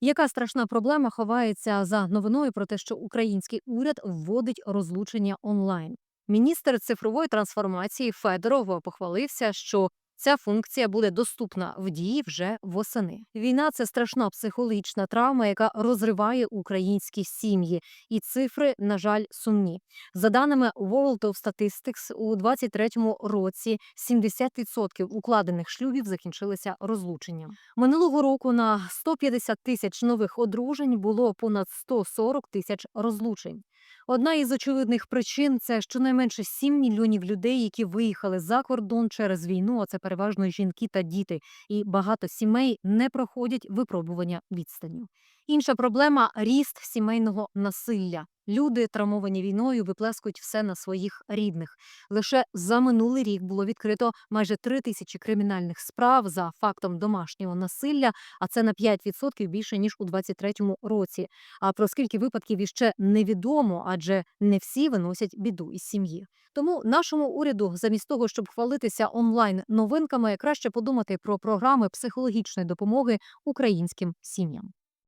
Яка страшна проблема ховається за новиною про те, що український уряд вводить розлучення онлайн? Міністр цифрової трансформації Федоров похвалився, що ця функція буде доступна в дії вже восени. Війна це страшна психологічна травма, яка розриває українські сім'ї, і цифри, на жаль, сумні. За даними World of Statistics, у 2023 році 70% укладених шлюбів закінчилися розлученням. Минулого року на 150 тисяч нових одружень було понад 140 тисяч розлучень. Одна із очевидних причин це щонайменше 7 мільйонів людей, які виїхали за кордон через війну. А це переважно жінки та діти. І багато сімей не проходять випробування відстані. Інша проблема ріст сімейного насилля. Люди, травмовані війною, виплескують все на своїх рідних. Лише за минулий рік було відкрито майже три тисячі кримінальних справ за фактом домашнього насилля, а це на 5% більше ніж у 2023 році. А про скільки випадків іще невідомо, адже не всі виносять біду із сім'ї. Тому нашому уряду, замість того, щоб хвалитися онлайн новинками, краще подумати про програми психологічної допомоги українським сім'ям.